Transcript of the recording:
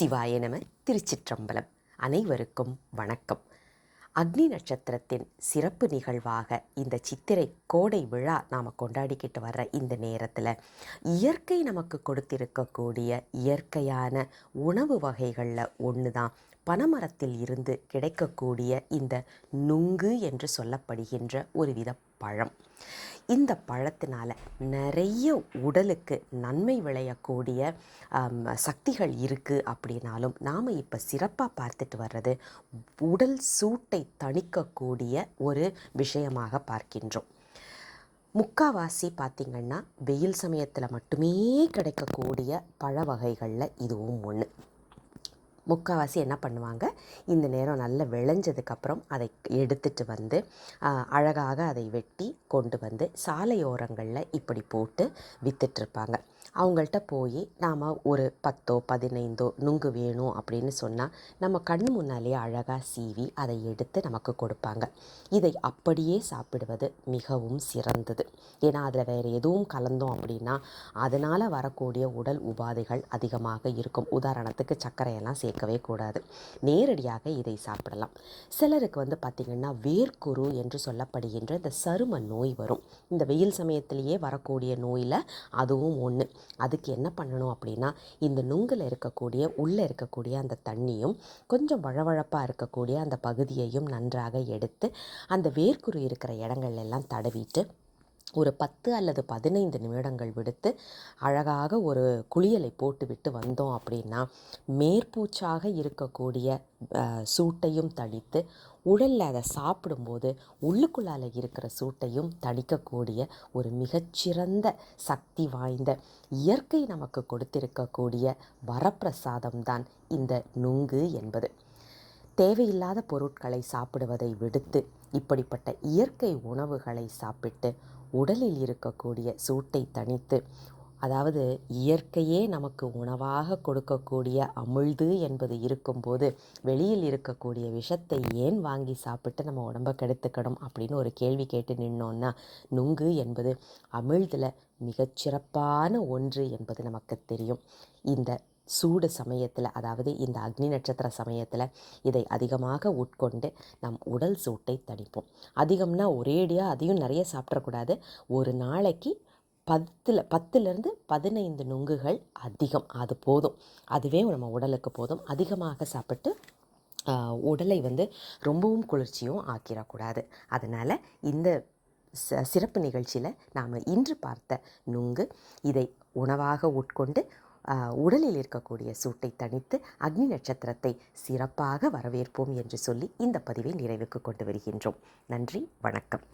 சிவாய நம திருச்சிற்றம்பலம். அனைவருக்கும் வணக்கம். அக்னி நட்சத்திரத்தின் சிறப்பு நிகழ்வாக இந்த சித்திரை கோடை விழா நாம் கொண்டாடிக்கிட்டு வர்ற இந்த நேரத்தில் இயற்கை நமக்கு கொடுத்திருக்கக்கூடிய இயற்கையான உணவு வகைகளில் ஒன்று தான் பனைமரத்தில் இருந்து கிடைக்கக்கூடிய இந்த நுங்கு என்று சொல்லப்படுகின்ற ஒரு வித பழம். இந்த பழத்தினால் நிறைய உடலுக்கு நன்மை விளையக்கூடிய சக்திகள் இருக்குது அப்படின்னாலும் நாம் இப்போ சிறப்பாக பார்த்துட்டு வர்றது உடல் சூட்டை தணிக்கக்கூடிய ஒரு விஷயமாக பார்க்கின்றோம். முக்காவாசி பார்த்திங்கன்னா வெயில் சமயத்தில் மட்டுமே கிடைக்கக்கூடிய பழ வகைகளில் இதுவும் ஒன்று முக்கால்வாசி என்ன பண்ணுவாங்க? இந்த நேரம் நல்லா விளைஞ்சதுக்கப்புறம் அதை எடுத்துட்டு வந்து அழகாக அதை வெட்டி கொண்டு வந்து சாலையோரங்களில் இப்படி போட்டு விற்றுட்ருப்பாங்க அவங்கள்ட்ட போய் நாம் ஒரு பத்தோ பதினைந்தோ நுங்கு வேணும் அப்படின்னு சொன்னால் நம்ம கண் முன்னாலேயே அழகாக சீவி அதை எடுத்து நமக்கு கொடுப்பாங்க. இதை அப்படியே சாப்பிடுவது மிகவும் சிறந்தது. ஏன்னா அதில் வேறு எதுவும் கலந்தோம் அப்படின்னா அதனால் வரக்கூடிய உடல் உபாதைகள் அதிகமாக இருக்கும். உதாரணத்துக்கு சர்க்கரையெல்லாம் சேர்க்கவே கூடாது. நேரடியாக இதை சாப்பிடலாம். சிலருக்கு வந்து பார்த்திங்கன்னா வேர்க்குரு என்று சொல்லப்படுகின்ற இந்த சரும நோய் வரும். இந்த வெயில் சமயத்திலேயே வரக்கூடிய நோயில் அதுவும் ஒன்று அதுக்கு என்ன பண்ணணும் அப்படின்னா இந்த நுங்கில் இருக்கக்கூடிய உள்ளே இருக்கக்கூடிய அந்த தண்ணியும் கொஞ்சம் வழவழப்பாக இருக்கக்கூடிய அந்த பகுதியையும் நன்றாக எடுத்து அந்த வேர்க்குரு இருக்கிற இடங்கள்ல எல்லாம் தடவிட்டு ஒரு பத்து அல்லது பதினைந்து நிமிடங்கள் விடுத்து அழகாக ஒரு குளியலை போட்டுவிட்டு வந்தோம் அப்படின்னா மேற்பூச்சாக இருக்கக்கூடிய சூட்டையும் தணித்து உடலில் அதை சாப்பிடும்போது உள்ளுக்குள்ளால இருக்கிற சூட்டையும் தணிக்கக்கூடிய ஒரு மிகச்சிறந்த சக்தி வாய்ந்த இயற்கை நமக்கு கொடுத்திருக்கக்கூடிய வரப்பிரசாதம் தான் இந்த நுங்கு என்பது. தேவையில்லாத பொருட்களை சாப்பிடுவதை விடுத்து இப்படிப்பட்ட இயற்கை உணவுகளை சாப்பிட்டு உடலில் இருக்கக்கூடிய சூட்டை தணித்து அதாவது இயற்கையே நமக்கு உணவாக கொடுக்கக்கூடிய அமிழ்து என்பது இருக்கும்போது வெளியில் இருக்கக்கூடிய விஷத்தை ஏன் வாங்கி சாப்பிட்டு நம்ம உடம்ப கெடுத்துக்கணும் அப்படின்னு ஒரு கேள்வி கேட்டு நின்னோன்னா நுங்கு என்பது அமிழ்தில் மிகச்சிறப்பான ஒன்று என்பது நமக்கு தெரியும். இந்த சூடு சமயத்தில் அதாவது இந்த அக்னி நட்சத்திர சமயத்தில் இதை அதிகமாக உட்கொண்டு நம் உடல் சூட்டை தணிப்போம். அதிகம்னா ஒரேடியாக அதையும் நிறைய சாப்பிடக்கூடாது. ஒரு நாளைக்கு பத்தில் பத்துலேருந்து பதினைந்து நுங்குகள் அதிகம். அது போதும். அதுவே நம்ம உடலுக்கு போதும். அதிகமாக சாப்பிட்டு உடலை வந்து ரொம்பவும் குளிர்ச்சியும் ஆக்கிடக்கூடாது. அதனால் இந்த ச சிறப்பு நிகழ்ச்சியில் நாம் இன்று பார்த்த நுங்கு இதை உணவாக உட்கொண்டு உடலில் இருக்கக்கூடிய சூட்டை தணித்து அக்னி நட்சத்திரத்தை சிறப்பாக வரவேற்போம் என்று சொல்லி இந்த பதிவை நிறைவுக்கு கொண்டு வருகின்றோம். நன்றி வணக்கம்.